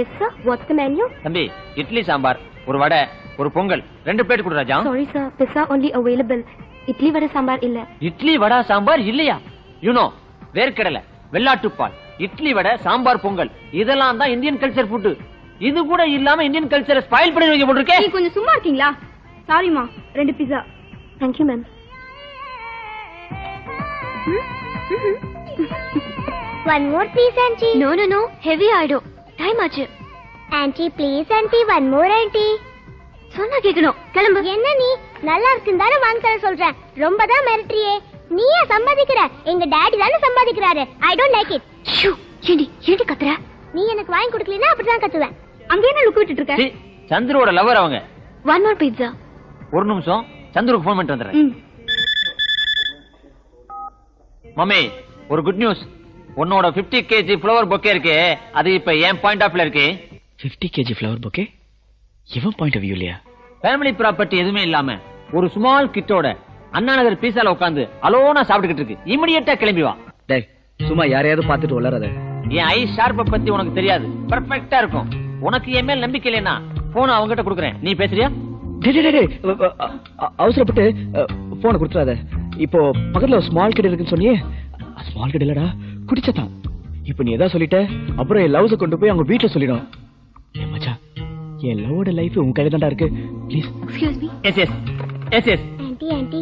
Yes sir what's the menu தம்பி இட்லி சாம்பார் ஒரு வடை ஒரு பொங்கல் ரெண்டு பிளேட் கொடு Raja. Sorry sir pizza only available idli vada sambar இல்ல. இட்லி வடை சாம்பார் இல்லையா? யூனோ வேர்க்கடலை வெள்ளாட்டுப்பால் இட்லி வடை சாம்பார் பொங்கல் இதெல்லாம் தான் இந்தியன் கல்ச்சர் ஃபுட் இது கூட இல்லாம இந்தியன் கல்ச்சரை ஸ்பாயில் பண்ணி வைக்க போட்டிருக்கேன் நீ கொஞ்சம் சும்மா இருக்கீங்களா? சாரிம்மா ரெண்டு pizza ma'am. No no no heavy ஆயிடும். டைம் ஆச்சு. Auntie, please, auntie. One more, auntie. சொன்னா கேட்கணும் கிளம்பு. என்ன நீ? நல்லா இருக்குன்னு தானே வாங்கி தர சொல்றேன் ரொம்ப தான் மிரட்டுறியே. நீ ஏன் சம்பாதிக்கிற? எங்க டாடி தானே சம்பாதிக்கிறாரு. ஐ டோன்ட் லைக் இட் ஷூ ஏண்டி ஏண்டி கத்துற? நீ எனக்கு வாங்கி கொடுக்கலனா அப்படிதான் கத்துவேன். அங்க என்ன லுக்கு விட்டுட்டு இருக்க? சீ, சந்துருவோட லவர் அவங்க. ஒன் மோர் பீட்சா ஒரு நிமிஷம். சந்துருக்கு ஃபோன் பண்ணிட்டு வந்துடுறேன். ம். மம்மி ஒரு குட் நியூஸ் உன்னோட 50 கேஜி ஃப்ளவர் பொக்கே இருக்கு. அது இப்ப என் பாயிண்ட் ஆஃப்ல இருக்கு? ஃபிஃப்டி கேஜி ஃப்ளவர் பொக்கே இவன் பாயிண்ட் ஆஃப் வியூ இல்லையா? ஃபேமிலி ப்ராப்பர்ட்டி எதுவுமே இல்லாம ஒரு ஸ்மால் கிட்டோட அண்ணா நகர் பீஸால உட்காந்து அலோனா சாப்பிட்டுக்கிட்டு இருக்கு. இமிடியேட்டா கிளம்பி வா. டேய் சும்மா யாரையாவது பார்த்துட்டு வளராத. என் ஐ ஷார்ப்ப பத்தி உனக்கு தெரியாது. பெர்ஃபெக்ட்டா இருக்கும். உனக்கு என் மேல் நம்பிக்கை இல்லைன்னா போன அவங்ககிட்ட கொடுக்குறேன். நீ பேசுறியா? அவசரப்பட்டு போனை கொடுத்துறாத. இப்போ பக்கத்துல ஸ்மால் கிட் இருக்குன்னு சொன்னியே. ஸ்மால் கிட் இல்லடா. குடிச்சதான் இப்போ நீ எதா சொல்லிட்ட? அப்புறம் என் லவ்ஸ கொண்டு போய் அவங்க வீட்டுல சொல்லிடும். ஏ மச்சான் என் லவ்வோட லைஃப் உன் கையில தான்டா இருக்கு. Please excuse me yes yes yes yes aunty aunty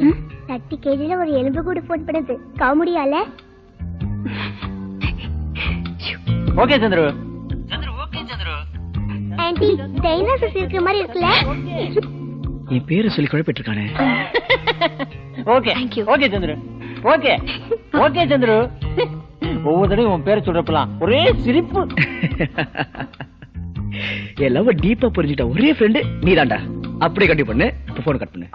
thirty கேஜில ஒரு எலும்பு கூட போன் பண்ணுது காமெடியால? ஓகே சந்திரு ஆன்ட்டி டைனோசஸ் இருக்கிற மாதிரி இருக்குல்ல? என் பேரை சொல்லி குழப்பிட்டு இருக்கானே okay. Okay Chandru okay okay Chandru ஒவ்வொரு தடவையும் உன் பேரை சொல்றப்பலாம் ஒரே சிரிப்பு. என் லவ் டீப்பா புரிஞ்சுட்ட ஒரே ஃப்ரெண்டு நீ தான்டா அப்படியே கண்டிப்பா பண்ணு. இப்போ போன் கட் பண்ணு.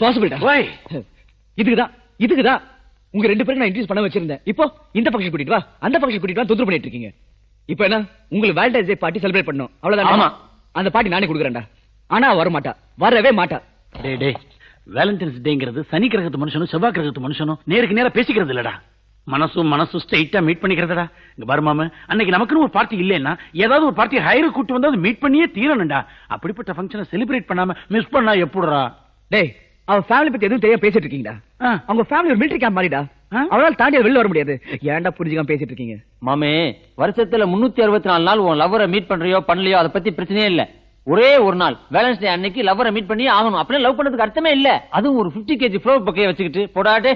பாசிபிள்டா ஓய். இதுக்குதான். இதுக்குதான். உங்க ரெண்டு பேருக்கு நான் இன்ட்ரடியூஸ் பண்ண வச்சிருந்தேன். இப்போ இந்த ஃபங்க்ஷன் கூட்டிட்டு வா. அந்த ஃபங்க்ஷன் கூட்டிட்டு வா. தொந்தரவு பண்ணிட்டு இருக்கீங்க. இப்போ என்ன? உங்களுக்கு வேலண்டைன்ஸ் டே பார்ட்டி செலிப்ரேட் பண்ணணும். அவ்வளவுதான்? ஆமா. அந்த பார்ட்டி நானே கொடுக்குறேன்டா. ஆனா வர மாட்டா வரவே மாட்டா. டேய் டேய். வேலண்டைன்ஸ் டேங்கிறது சனி கிரகத்து மனுஷனும் செவ்வாய் கிரகத்து மனுஷனும் நேருக்கு நேரா பேசிக்கிறது இல்லடா மனசும் மனசும் ஸ்ட்ரைட்டா மீட் பண்ணிக்கிறதடா. இங்க பாரு மாமு அன்னைக்கு நமக்குன்னு ஒரு பார்ட்டி இல்லைன்னா ஏதாவது ஒரு பார்ட்டி ஹைரு கூட்டு வந்து அதை மீட் பண்ணியே தீரணும்டா. அப்படிப்பட்ட ஃபங்க்ஷனை செலிப்ரேட் பண்ணாம மிஸ் பண்ணா எப்படிடா? டேய் அவ ஃபேமிலி பத்தி எதுவும் தெரியாம பேசிட்டு இருக்கீங்கடா. ஆ. அவங்க ஃபேமிலி ஒரு மிலிட்டரி கேம்ப் மாதிரிடா? அவளால தாண்டி வெளில வர முடியாது. ஏன்டா புரிஞ்சுக்காம பேசிட்டு இருக்கீங்க? மாமே வருஷத்துல முன்னூத்தி அறுபத்தி நாலு நாள் உன் லவ்வரை மீட் பண்றியோ பண்ணலையோ அதை பத்தி பிரச்சனையே இல்ல. ஒரே ஒரு நாள் வேலன்ஸ் டே அன்னைக்கு லவ்வரை மீட் பண்ணி ஆகணும். அப்படியே லவ் பண்ணதுக்கு அர்த்தமே இல்ல. அதுவும் ஒரு 50 கேஜி ஃப்ளவர் பக்கைய வச்சுக்கிட்டு போடாடே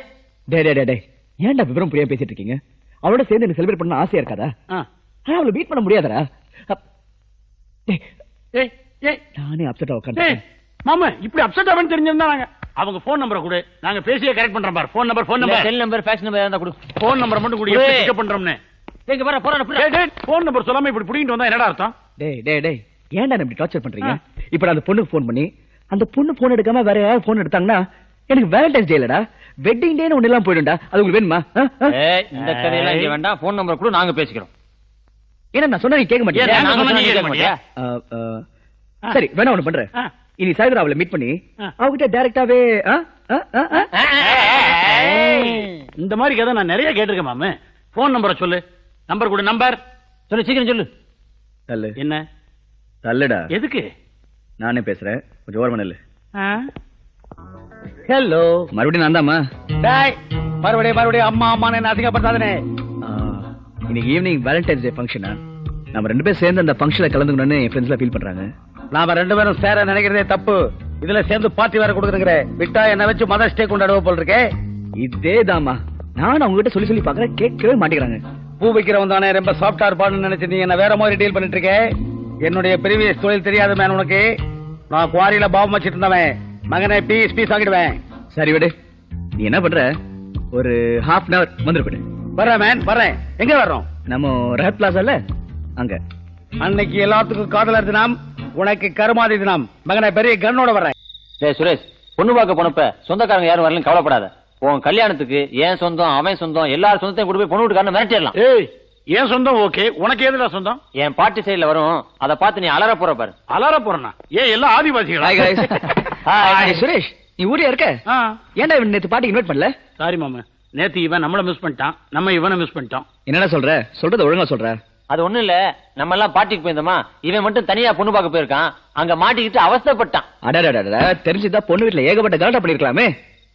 டேய் டேய் டேய், டேய். ஏன்டா விவரம் புரியாம பேசிட்டு இருக்கீங்க? அவளோட சேர்ந்து எனக்கு செலிப்ரேட் பண்ண ஆசையா இருக்காதா? ஆ. ஆனா அவளை மீட் பண்ண ஏய் நானே அப்செட்டா ஏய் உட்காந்து மாமா இப்படி அப்செட் ஆவன்னு தெரிஞ்சிருந்தா நாங்க அவங்க ஃபோன் நம்பரை கொடு. நாங்க பேசியே கரெக்ட் பண்றோம் பாரு. Phone number phone number cell number fax number இருந்தா கொடு ஃபோன் நம்பர் மட்டும் கொடு. எப்படி பிக்கப் பண்றோம்னு. எங்க வர போறான டேய் டேய் ஃபோன் நம்பர் சொல்லாம இப்படி புடிங்கிட்டு வந்தா என்னடா அர்த்தம்? டேய் டேய் டேய். ஏன்டா இப்படி டார்ச்சர் பண்றீங்க? இப்போ நான் அந்த பொண்ணுக்கு ஃபோன் பண்ணி அந்த பொண்ணு ஃபோன் எடுக்காம வேற யாராவது ஃபோன் எடுத்தாங்கன்னா எனக்கு வேலண்டைன்ஸ் டே இல்லடா. வெட்டிங் டேன்னு ஒண்ணு எல்லாம் போயிடும்டா. அது உங்களுக்கு வேணுமா? இந்த கதையெல்லாம் இங்க வேண்டாம். ஃபோன் நம்பர் கூட நாங்க பேசிக்கிறோம். ஏன்னா நான் சொன்னா நீ கேட்க ஆ. சரி வேணா ஒண்ணு பண்றேன். இனி சாயந்தரம் அவளை மீட் பண்ணி. அவகிட்ட டைரக்டாவே இந்த மாதிரி கதை நான் நிறைய கேட்டிருக்கேன் மாமு. ஃபோன் நம்பரை சொல்லு. நம்பர் கொடு நம்பர் சொல்லு சீக்கிரம் சொல்லு. தள்ளு. என்ன? தள்ளுடா. எதுக்கு? நானே பேசுறேன். கொஞ்சம் ஓரமா நில்லு. ஹலோ மறுபடியும் நான் தாம்மா டேய் மறுபடியும் மறுபடியும் அம்மா அம்மான்னு என்ன அதிகப்படுத்தாதனே இன்னைக்கு ஈவினிங் வேலண்டைன்ஸ் டே ஃபங்க்ஷனா நம்ம ரெண்டு பேரும் சேர்ந்து அந்த ஃபங்க்ஷன்ல கலந்துக்கணும்னு என் ஃப்ரெண்ட்ஸ்லாம் ஃபீல் பண்றாங்க. நாம ரெண்டு பேரும் சேர நினைக்கிறதே தப்பு. இதுல சேர்ந்து பார்ட்டி வேற கொடுக்குறேங்கிற விட்டா என்ன வச்சு மதர்ஸ் டே கொண்டாடுவ போல் இருக்கே இதே தாமா நானும் அவங்க கிட்ட சொல்லி சொல்லி பாக்குறேன் கேட்கவே மாட்டேங்கிறாங்க. பூ வைக்கிறவன் தானே ரொம்ப சாஃப்டா இருப்பான்னு நினைச்சு நீ என்ன வேற மாதிரி டீல் பண்ணிட்டு இருக்க? என்னுடைய ப்ரீவியஸ் தொழில் தெரியாத மேன் உனக்கு. நான் குவாரியில பாவம் வச்சிட்டு இருந்தவன். மகனை பீஸ் பீஸ் ஆகிடுவேன் சரி விடு. நீ என்ன பண்ற? ஒரு ஹாஃப் அன் அவர் வந்துரு போயிடு வர்றேன் மேன் வர்றேன். எங்க வர்றோம்? நம்ம ரஹத் பிளாசால அங்க. அன்னைக்கு எல்லாத்துக்கும் காதலர் தினம் உனக்கு கருமாதி தினம் மகனை பெரிய கண்ணோட வர்றேன். டேய் சுரேஷ் பொண்ணு பார்க்க போனப்ப சொந்தக்காரங்க யாரும் வரலன்னு கவலைப்படாத. உன் கல்யாணத்துக்கு என் சொந்தம் அவன் சொந்தம் எல்லார் சொந்தத்தையும் கொண்டு போய் பொண்ணு வீட்டுக்காரன மிரட்டிடலாம். ஏய் என் சொந்தம் ஓகே உனக்கு எதுடா சொந்தம்? என் பாட்டி சைடுல வரும் அதை பார்த்து நீ அலற போற பாரு. அலார போறேனா? ஏன் எல்லாம் ஆதிவாசிகளா? சுரேஷ்? நீ ஊர்ல இருக்க? ஏன்டா இவன் நேத்து பாட்டி இன்வைட் பண்ணல? சாரி மாமா. நேத்து இவன் நம்மள மிஸ் பண்ணிட்டான். நம்ம இவனை மிஸ் பண்ணிட்டோம். என்னடா சொல்ற? சொல்றத ஒழுங்கா சொல்ற. அது ஒண்ணும் இல்ல. நம்ம எல்லாம் பாட்டிக்கு போயிருந்தோமா? இவன் மட்டும் தனியா பொண்ணு பார்க்க போயிருக்கான். அங்க மாட்டிக்கிட்டு அவஸ்தைப்பட்டான். அடடடடா தெரிஞ்சுதா பொண்ணு வீட்டுல ஏகப்பட்ட கலாட்டா பண்ணிருக்கலாமே?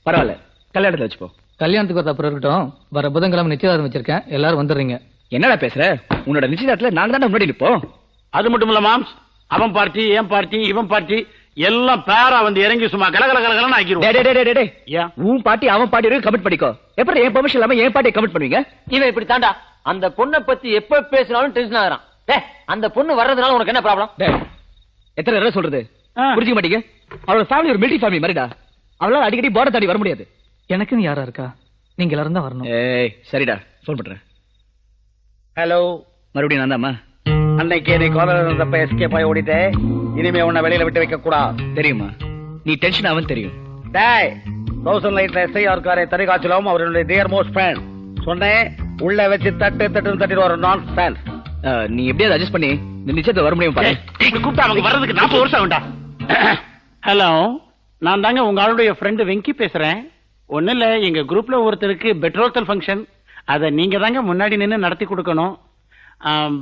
பரவாயில்ல. கல்யாணத்துல வச்சுப்போ. கல்யாணத்துக்கு ஒரு அப்புறம் இருக்கட்டும். வர புதன்கிழமை நிச்சயதார்த்தம் வச்சிருக்கேன். எல்லாரும் வந்துடுறீங்க. என்னடா பேசுற? உன்னோட நிச்சயதார்த்தத்துல நாங்க தானே முன்னாடி நிப்போம். அது மட்டும் இல்ல மாம்ஸ். அவன் பார்ட்டி என் பார்ட்டி இவன் பார்ட்டி எல்லாம் பேரா வந்து இறங்கி சும்மா கலகல கலகலன்னு ஆக்கிடுவோம். டேய், டேய், டேய், டேய். ஏன்? உன் பாட்டி அவன் பாட்டி கமிட் பண்ணிக்கோ. எப்படி என் பெர்மிஷன் இல்லாம என் பாட்டியை கமிட் பண்ணுவீங்க? இவன் இப்படி தாண்டா. அந்த பொண்ணை பத்தி எப்ப பேசினாலும் டென்ஷன் ஆகுறான். டேய் அந்த பொண்ணு வர்றதுனால உனக்கு என்ன ப்ராப்ளம் டேய், எத்தனை தடவை சொல்றது. புரிஞ்சுக்க மாட்டீங்க? அவளோட ஃபேமிலி ஒரு மிலிட்டரி ஃபேமிலி மாதிரிடா. அவளால அடிக்கடி பார்டர் தாண்டி வர முடியாது. எனக்குன்னு யாரா இருக்கா? நீங்க எல்லாரும் தான் வரணும். ஏய் சரிடா. ஃபோன் பண்றேன். ஹலோ மறுபடியும் நான் தாம்மா அன்னைக்கு நீ காலர் இருந்தப்ப எஸ்கேப் ஆகி ஓடிட்டே இனிமே உன்னை வெளியில விட்டு வைக்க கூடாது. தெரியுமா? நீ டென்ஷன் ஆவன் தெரியும். டேய் தௌசண்ட் லைட்ல எஸ்ஐ இருக்காரே தனிகாச்சலம் அவருடைய டியர் மோஸ்ட் ஃப்ரெண்ட் சொன்னேன் உள்ள வச்சு தட்டு தட்டுன்னு தட்டிட்டு வர நான் ஃபேன் ஆ, நீ எப்படியாவது அட்ஜஸ்ட் பண்ணி இந்த நிச்சயத்தை வர முடியும் பாரு. கூப்பிட்டா அவங்க வர்றதுக்கு நாற்பது வருஷம் ஆகும்டா. ஹலோ நான் தாங்க உங்க ஆளுடைய ஃப்ரெண்டு வெங்கி பேசுறேன். ஒண்ணு இல்ல எங்க குரூப்ல ஒருத்தருக்கு பெட்ரோல் ஃபங்க்ஷன் அதை நீங்க தாங்க முன்னாடி நின்னு நடத்தி கொடுக்கணும்.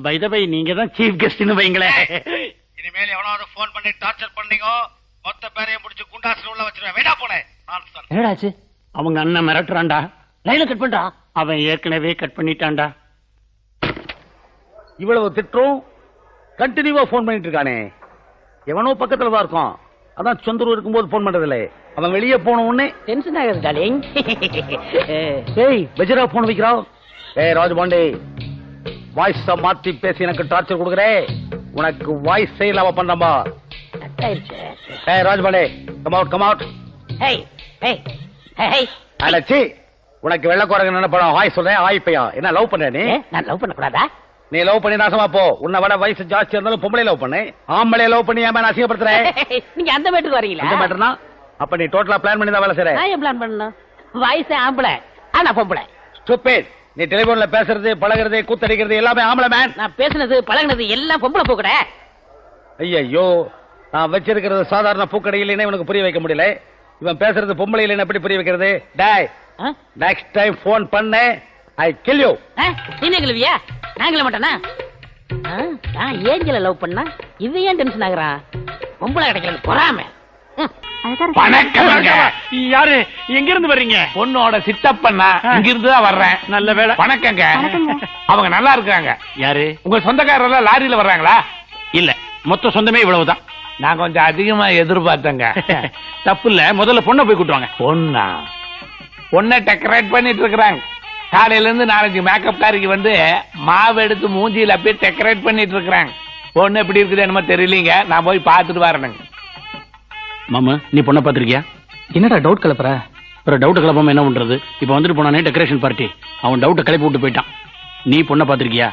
பை பை நீங்க தான் சீஃப் கெஸ்ட்னு வைங்களேன். இனிமேல் எவனாவது ஃபோன் பண்ணி டார்ச்சர் பண்ணீங்க மொத்த பேரையும் முடிச்சு குண்டாசுல உள்ள வச்சிருவேன். வேடா போனேன் என்னடாச்சு? அவங்க அண்ணன் மிரட்டுறான்டா. லைன்ல கட் பண்றான் அவன் ஏற்கனவே கட் பண்ணிட்டான்டா. இவ்வளவு திட்டம் கண்டினியூவா ஃபோன் பண்ணிட்டு இருக்கானே. எவனோ பக்கத்துல தான் இருக்கும் அதான் சொந்தூர் இருக்கும்போது ஃபோன் பண்றதில்ல. அவன் வெளியே போன உடனே டென்ஷன் ஆகுது டாலிங் ஏய் வெஜரா போன் வைக்கிறா? ஏய் ராஜபாண்டே. வாய்ஸ் மாத்தி பேசி எனக்கு டார்ச்சர் கொடுக்குறே. உனக்கு வாய்ஸ் இல்லாம ஏய் Rajapande come out come out அலச்சி உனக்கு வெள்ளக்குறங்க நினைப்படம் ஹாய் சொல்றேன் ஹாய் பையா. என்ன லவ் பண்ற நீ? நான் லவ் பண்ண கூடாதா நீ லவ் பண்ணி நாசமா போ. உன்னை விட வயசு ஜாஸ்தி இருந்தாலும் பொம்பளை லவ் பண்ணு. ஆம்பளை லவ் பண்ணி ஏன் மேல அசிங்கப்படுத்துறேன் நீங்க அந்த மேட்டுக்கு வரீங்களா? இந்த மேட்டர்னா அப்ப நீ டோட்டலா பிளான் பண்ணி தான் வேலை செய்ற. நான் ஏன் பிளான் பண்ணணும்? வயசு ஆம்பளை ஆனா பொம்பளை. ஸ்டூபிட் நீ டெலிபோன்ல பேசுறது பழகுறது கூத்தடிக்கிறது எல்லாமே ஆம்பளை மேன் நான் பேசுனது பழகுனது எல்லாம் பொம்பளை போக்கட. ஐயோ நான் வச்சிருக்கிறது சாதாரண பூக்கடை இல்லைன்னு இவனுக்கு புரிய வைக்க முடியல. இவன் பேசுறது பொம்பளை இல்லைன்னு எப்படி புரிய வைக்கிறது? டேய் நெக்ஸ்ட் டைம் ஃபோன் பண்ணு ஐ கில் யூ நீ கிளவியா? நான் கிள மாட்டேனா? நான் ஏஞ்சல லவ் பண்ணா? இது ஏன் டென்ஷன் ஆகுறான் பொம்பளை கிடைக்கிறது பொறாம. வணக்கம். யாரு? எங்க இருந்து வர்றீங்க? பொண்ணோட சித்தப்பண்ணா. இங்கிருந்து தான் வர்றேன். நல்ல வேலை வணக்கங்க. அவங்க நல்லா இருக்காங்க. யாரு? உங்க சொந்தக்காரர் லாரியில வர்றாங்களா? இல்ல. மொத்த சொந்தமே இவ்வளவுதான். நான் கொஞ்சம் அதிகமா எதிர்பார்த்தேங்க. தப்பு இல்ல முதல்ல பொண்ணை போய் கூட்டுவாங்க பொண்ணா? பொண்ணை டெக்கரேட் பண்ணிட்டு இருக்கிறாங்க. காலையில இருந்து நாலஞ்சு மேக்கப் காரிக்கு வந்து மாவு எடுத்து மூஞ்சியில அப்படியே டெக்கரேட் பண்ணிட்டு இருக்கிறாங்க. பொண்ணு எப்படி இருக்குது என்னமோ தெரியலீங்க. நான் போய் பார்த்துட்டு வரேனுங்க மாமா நீ பொண்ணை பாத்திருக்கியா என்னடா டவுட் கலப்புற அப்புறம் டவுட் கிளப்பாம என்ன பண்றது? இப்ப வந்துட்டு போனானே டெக்கரேஷன் பார்ட்டி அவன் டவுட்டை கிளப்பி விட்டு போயிட்டான். நீ பொண்ணை பாத்திருக்கியா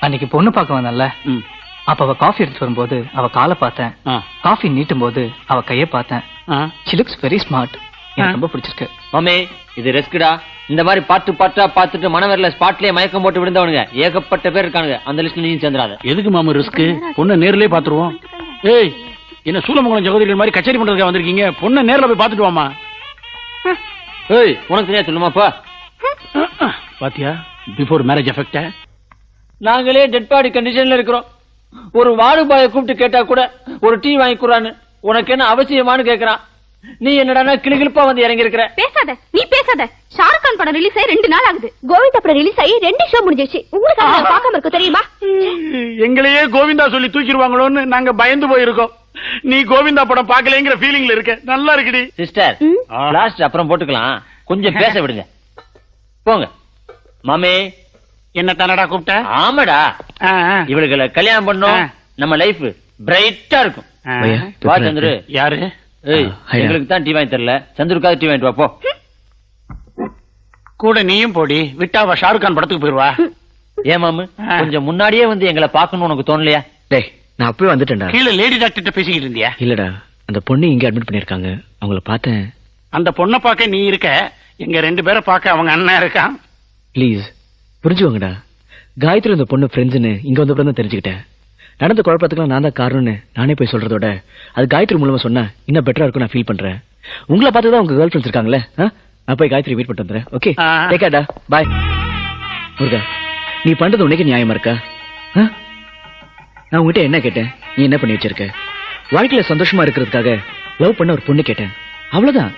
அன்னைக்கு பொண்ணு பார்க்க வந்தேன்ல ம். அப்ப அவ காஃபி எடுத்துட்டு வரும்போது அவ காலை பார்த்தேன். ஆ. காஃபி நீட்டும் போது அவ கைய பார்த்தேன். ஆ. ஷி லுக்ஸ் வெரி ஸ்மார்ட் எனக்கு ரொம்ப பிடிச்சிருக்கு. மாமே இது ரெஸ்க்குடா இந்த மாதிரி பாட்டு பாட்டா பார்த்துட்டு மனவரில ஸ்பாட்லயே மயக்கம் போட்டு விழுந்தவனுங்க. ஏகப்பட்ட பேர் இருக்கானுங்க. அந்த லிஸ்ட்ல நீ சேர்ந்துடாத. எதுக்கு மாமா ரிஸ்க் பொண்ணை நேர்லயே பாத்துருவோம் ஏய் என்ன சூலமங்கலம் ஜெகதிகள் மாதிரி கச்சேரி பண்றதுக்காக வந்திருக்கீங்க? பொண்ணை நேர்ல போய் பாத்துட்டு வாமா ஏய் உனக்கு தெரியா சொல்லுமாப்பா பாத்தியா? பிஃபோர் மேரேஜ் எஃபெக்ட் நாங்களே டெட் பாடி கண்டிஷன்ல இருக்கிறோம். ஒரு வாடுபாய கூப்பிட்டு கேட்டா கூட ஒரு டீ வாங்கி கொடுறான்னு உனக்கு என்ன அவசியமான்னு கேக்குறான். நீ என்னடா கிளுகிழுப்பா வந்து இறங்கி இருக்கிற பேசாத நீ பேசாத. ஷாருக் கான் படம் ரிலீஸ் ஆகி ரெண்டு நாள் ஆகுது. கோவிந்த் அப்புறம் ரிலீஸ் ஆகி ரெண்டு ஷோ முடிஞ்சிருச்சு. உங்களுக்கு பார்க்காம இருக்க தெரியுமா? எங்களையே கோவிந்தா சொல்லி தூக்கிடுவாங்களோன்னு நாங்க பயந்து போயிருக்கோம். நீ கோவிந்தா படம் பாக்கலங்கிற ஃபீலிங்ல இருக்க. நல்லா இருக்குடி. சிஸ்டர் லாஸ்ட் அப்புறம் போட்டுக்கலாம். கொஞ்சம் பேச விடுங்க. போங்க. மாமே. என்ன தானடா கூப்பிட்ட? ஆமாடா. இவளுகளை கல்யாணம் பண்ணோம். நம்ம லைஃப் பிரைட்டா இருக்கும். வா சந்துரு. யாரு. எங்களுக்கு தான் டீ வாங்கி தரல. சந்துருக்காவது டீ வாங்கிட்டு வா போ. கூட நீயும் போடி. விட்டா அவ ஷாருக் கான் படத்துக்கு போயிருவா. ஏன் மாமு. கொஞ்சம் முன்னாடியே வந்து எங்களை பார்க்கணும்னு உனக்கு தோணலையா? டேய் நான் அப்பவே வந்துட்டேன்டா. கீழே லேடி டாக்டர் பேசிக்கிட்டு இருந்தியா? இல்லடா அந்த பொண்ணு இங்க அட்மிட் பண்ணிருக்காங்க அவங்கள பார்த்தேன். அந்த பொண்ணை பார்க்க நீ இருக்க எங்க ரெண்டு பேரை பார்க்க அவங்க அண்ணன் இருக்கான் ப்ளீஸ் புரிஞ்சுவாங்கடா காயத்ரி இந்த பொண்ணு ஃப்ரெண்ட்ஸ்னு இங்க வந்தப்பறம் தான் தெரிஞ்சுக்கிட்டேன். நடந்த குழப்பத்துக்குலாம் நான் தான் காரணம்னு நானே போய் சொல்றதோட அது காயத்ரி மூலமா சொன்னா இன்னும் பெட்டரா இருக்கும் நான் ஃபீல் பண்றேன். உங்களை பார்த்து தான் உங்க கேர்ள் ஃப்ரெண்ட்ஸ் இருக்காங்களே? நான் போய் காயத்ரி மீட் பண்ணிட்டு வந்துடுறேன் ஓகே. டேக்காடா பாய் முருகா நீ பண்றது உனக்கு நியாயமா இருக்கா? ஆ? நான் உங்ககிட்ட என்ன கேட்டேன்? நீ என்ன பண்ணி வச்சிருக்க? வாழ்க்கையில சந்தோஷமா இருக்கிறதுக்காக லவ் பண்ண ஒரு பொண்ணு கேட்டேன். அவ்வளவுதான்.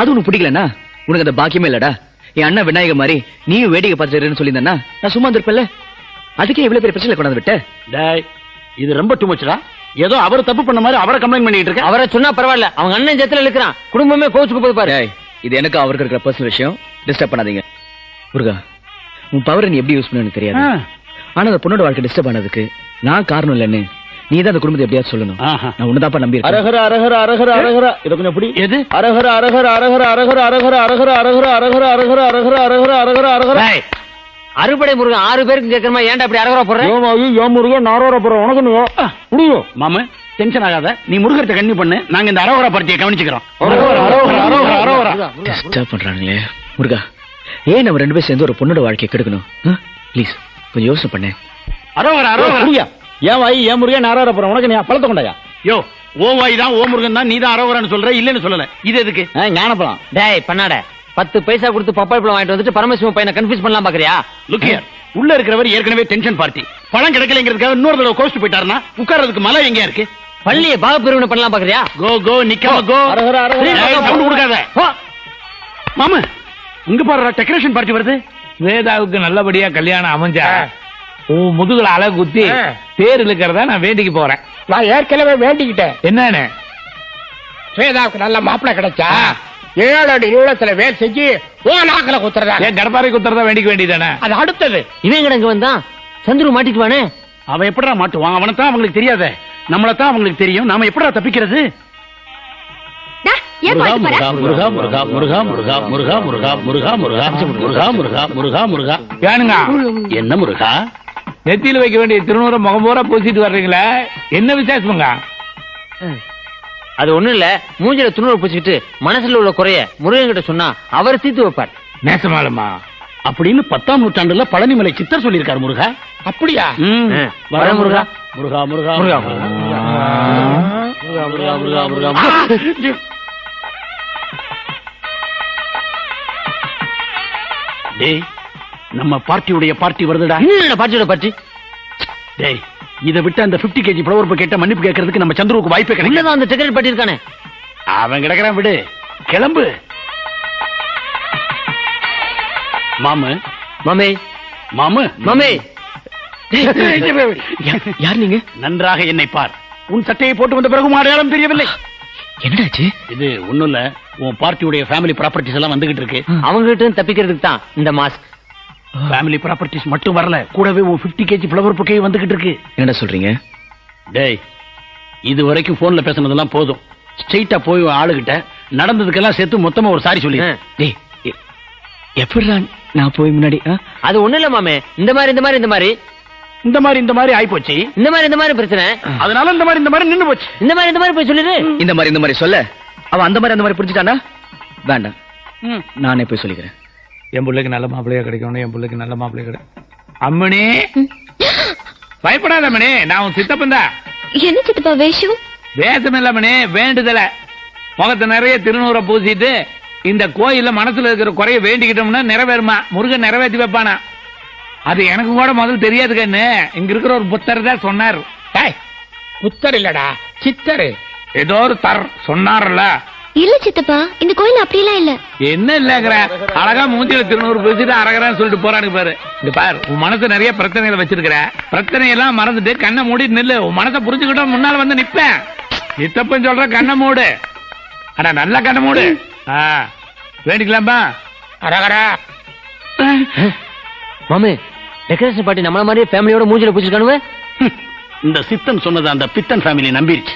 அது உனக்கு பிடிக்கலனா உனக்கு அந்த பாக்கியமே இல்லடா. என் அண்ணன் விநாயக மாதிரி நீயும் வேடிக்கை பார்த்துருன்னு சொல்லியிருந்தா நான் சும்மா இருந்திருப்பேன்ல. அதுக்கே இவ்வளவு பெரிய பிரச்சனை கொண்டாந்து விட்ட. டேய் இது ரொம்ப டூ. மச்டா ஏதோ அவர் தப்பு பண்ண மாதிரி அவரை கம்ப்ளைண்ட் பண்ணிட்டு இருக்க. அவரை சொன்னா பரவாயில்ல. அவங்க அண்ணன் ஜத்துல இருக்கிறான். குடும்பமே கோச்சுக்கு போது பாரு. டேய், இது எனக்கு அவருக்கு இருக்கிற பர்சனல் விஷயம். டிஸ்டர்ப் பண்ணாதீங்க. முருகா உன் பவரை நீ எப்படி யூஸ் பண்ணு தெரியாது. ஆனா அந்த பொண்ணோட வாழ்க்கை டிஸ்டர்ப் ஆனதுக்கு நான் காரணம் இல்லைன்னு நீ தான் அந்த குடும்பத்தை எப்படியாவது சொல்லணும். நான் உன்னதாப்பா நம்பி அரகர அரகர அரகர அரகர இத கொஞ்சம் புடி எது அரகர அரகர அரகர அரகர அரகர அரகர அரகர அரகர அரகர அரகர அரகர அரகர அரகர டேய், அறுபடை முருகன் ஆறு பேருக்கு கேட்கறமா ஏன்டா அப்படி அரகரா போடுற யோமாயி யோமுருகன் நாரோர போற உனக்கு முடியும் மாமு டென்ஷன் ஆகாத நீ முருகத்தை கண்ணி பண்ணு நாங்க இந்த அரவர பார்ட்டியை கவனிச்சுக்கிறோம் பண்றானுங்களே முருகா ஏன் நம்ம ரெண்டு பேரும் சேர்ந்து ஒரு பொண்ணோட வாழ்க்கையை கெடுக்கணும் ப்ளீஸ் கொஞ்சம் யோசனை பண்ணு. அரவர, அரவர. ஏன் வாய் ஏன் முருகன் நாரோர போற உனக்கு நீ பழத்த கொண்டாயா? யோ ஓ வாய் தான் ஓ முருகன் தான் நீ தான் அரவரன்னு சொல்ற இல்லன்னு சொல்லல. இது எதுக்கு? ஞானப்பழம். டேய் பண்ணாட பத்து பைசா கொடுத்து பப்பாய் பழம் வாங்கிட்டு வந்துட்டு பரமசிவம் பையனை கன்ஃபியூஸ் பண்ணலாம் பாக்குறியா? லுக் ஹியர் உள்ள இருக்கிறவர் ஏற்கனவே டென்ஷன் பார்ட்டி பழம் கிடைக்கலங்கிறதுக்காக இன்னொரு தடவை கோஸ்ட் போயிட்டாருன்னா உட்கார்றதுக்கு மலை எங்க இருக்கு? பள்ளியை பாக பிரிவினை பண்ணலாம் பாக்குறியா? கோ கோ நிக்காம கோ அரகர, அரகர, அரகர. கொடுக்காத. மாமா இங்க பாரு டெக்கரேஷன் பார்ட்டி வருது. வேதாவுக்கு நல்லபடியா கல்யாணம் அமைஞ்சா உன் முதுகுல அழகு குத்தி தேர் இழுக்கிறதா நான் வேண்டிக்கு போறேன். நான் ஏற்கனவே வேண்டிக்கிட்டேன். என்னன்னு? ஸ்வேதாவுக்கு நல்ல மாப்பிள்ளை கிடைச்சா ஏழு அடி நீளத்துல வேல் செஞ்சு ஓ நாக்கில குத்துறதா? ஏன் கடப்பாறை குத்துறதா வேண்டிக்க வேண்டியதானே? அது அடுத்தது. இவன் எங்கடா இங்க வந்தான்? சந்துரு மாட்டிட்டு வானே அவன் எப்படா மாட்டுவான்? அவனை தான் அவங்களுக்கு தெரியாத. நம்மள தான் அவங்களுக்கு தெரியும். நாம எப்படா தப்பிக்கிறது? என்ன முருகா நெத்தியில வைக்க வேண்டிய திருநூறு முகம் பூரா பூசிட்டு வர்றீங்களே என்ன விசேஷமுங்க அது ஒண்ணும் இல்ல மூஞ்சில துணூறு பூச்சிக்கிட்டு மனசுல உள்ள குறைய முருகன் கிட்ட சொன்னா அவர் தீர்த்து வைப்பார் நேசமாலுமா அப்படின்னு பத்தாம் நூற்றாண்டுல பழனிமலை சித்தர் சொல்லியிருக்காரு முருகா அப்படியா வர முருகா முருகா. முருகா முருகா முருகா, முருகா முருகா, முருகா, டேய் நம்ம பார்ட்டியுடைய பார்ட்டி வருதுடா. பாட்டியோட பாட்டி டேய் இதை விட்டு அந்த 50 கேஜி ஃப்ளவர் கேட்ட மன்னிப்பு கேட்கறதுக்கு நம்ம சந்துருவுக்கு வாய்ப்பே உள்ளதான் அந்த டெக்கரேட் பாட்டி இருக்கானே அவன் கிடக்குறான் விடு. கிளம்பு. மாமு. மாமே. மாமு. மாமே. யார் நீங்க? நன்றாக என்னை பார். உன் சட்டையை போட்டு வந்த பிறகு அடையாளம் தெரியவில்லை. என்னடாச்சு? இது ஒண்ணும் இல்ல. உன் பார்ட்டியுடைய ஃபேமிலி ப்ராப்பர்ட்டிஸ் எல்லாம் வந்துகிட்டு இருக்கு. அவங்க கிட்ட இருந்து தப்பிக்கிறதுக்கு தான் இந்த மாஸ்க் ஃபேமிலி ப்ராப்பர்ட்டிஸ் மட்டும் வரல. கூடவே உன் 50 கேஜி ஃப்ளவர் புக்கே வந்துகிட்டு இருக்கு. என்னடா சொல்றீங்க? டேய் இது வரைக்கும் போன்ல பேசுனதெல்லாம் போதும். ஸ்ட்ரெயிட்டா போய் ஆளுகிட்ட நடந்ததுக்கெல்லாம் சேர்த்து மொத்தமா ஒரு சாரி சொல்லி. டேய் எ- எப்படிடா நான் போய் முன்னாடி ஆ? அது ஒண்ணு இல்ல மாமே. இந்த மாதிரி இந்த மாதிரி இந்த மாதிரி. இந்த மாதிரி இந்த மாதிரி ஆயிப்போச்சு. இந்த மாதிரி இந்த மாதிரி பிரச்சனை. அதனால இந்த மாதிரி இந்த மாதிரி நின்னு போச்சு. இந்த மாதிரி இந்த மாதிரி போய் சொல்லிடு. இந்த மாதிரி இந்த மாதிரி சொல்ல. அவன் அந்த மாதிரி அந்த மாதிரி புரிஞ்சுட்டானா? வேண்டாம். ம். நானே போய் சொல்லிக்கிறேன். என் பிள்ளைக்கு நல்ல மாப்பிள்ளையா கிடைக்கணும் என் பிள்ளைக்கு நல்ல மாப்பிள்ளையா கிடைக்கும் அம்மணி! பயப்படாத மணி நான் உன் சித்தப்பன் தான். என்ன சித்தப்பா வேஷம்? வேஷம் இல்ல மணி வேண்டுதல. முகத்தை நிறைய திருநூறை பூசிட்டு இந்த கோயில்ல மனசுல இருக்கிற குறைய வேண்டிக்கிட்டோம்னா நிறைவேறுமா. முருகன் நிறைவேற்றி வைப்பானா? அது எனக்கு கூட முதல்ல தெரியாது கண்ணு இங்க இருக்கிற ஒரு புத்தர் தான் சொன்னார். டேய் புத்தர் இல்லடா சித்தரு. ஏதோ ஒரு தர் சொன்னார்ல. இல்ல சித்தப்பா இந்த கோயில் அப்படியெல்லாம் இல்ல. என்ன இல்லங்கிற? அழகா மூஞ்சில திருநூறு பேசிட்டு அரகரான்னு சொல்லிட்டு போறானுங்க பாரு. இந்த பாரு உன் மனசு நிறைய பிரச்சனைகளை வச்சிருக்கிற. பிரச்சனை எல்லாம் மறந்துட்டு கண்ணை மூடிட்டு நில்லு. உன் மனசை புரிஞ்சுக்கிட்டோம் முன்னால வந்து நிப்பேன். நித்தப்பன் சொல்ற கண்ணை மூடு. அடா நல்ல கண்ணை மூடு. ஆ வேண்டிக்கலாமா? அரகரா மாமே டெக்கரேஷன் பாட்டி நம்மள மாதிரி ஃபேமிலியோட மூஞ்சில பூச்சிருக்கானுவே இந்த சித்தன் சொன்னது அந்த பித்தன் ஃபேமிலி நம்பிருச்சு.